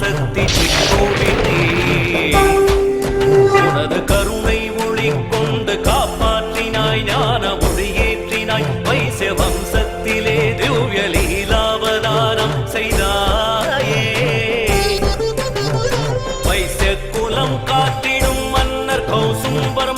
சக்தி சிற்றோவினே உனது கருணை ஒளி கொண்டு காப்பாற்றினாய் ஞான ஒளியேற்றினாய். வைச வம்சத்திலே திவ்ய லீலாவதாரம் செய்தாயே. வைச குலம் காத்திடும் மன்னர் கௌசும்பர்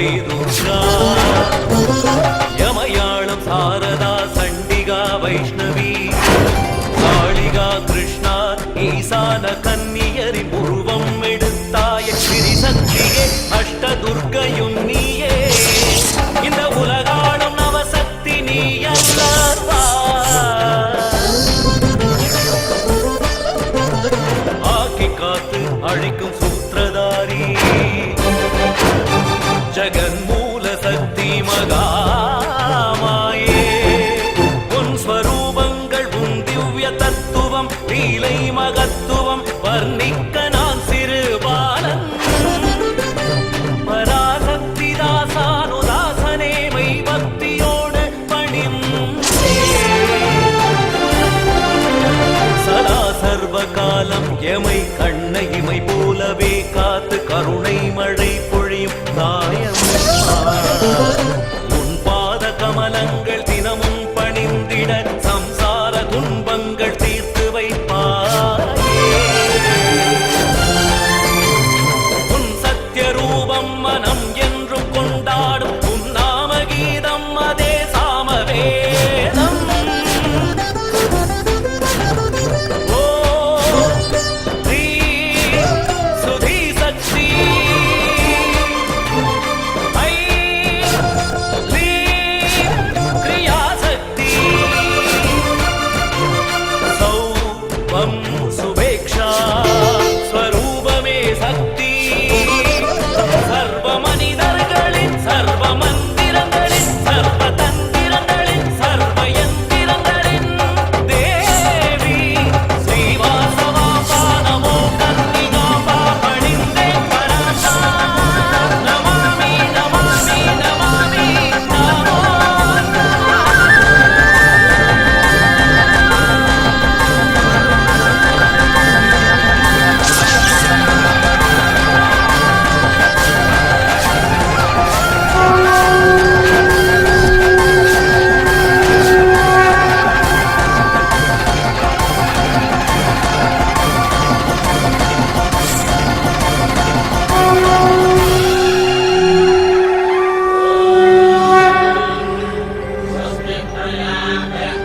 ஸ்ரீ துர்கா யமயாளம் சாரதா சண்டிகா வைஷ்ணவி. காளிகா கிருஷ்ணா ஈசான கன்னியரின் உருவம் எடுத்தாய ஸ்ரீசக்தியே அஷ்டதுர்க்கையும் நீயே சக்தி மகாமாயே. உன் ஸ்வரூபங்கள் உன் திவ்ய தத்துவம் லீலை மகத்துவம் வர்ணிக்க Amen.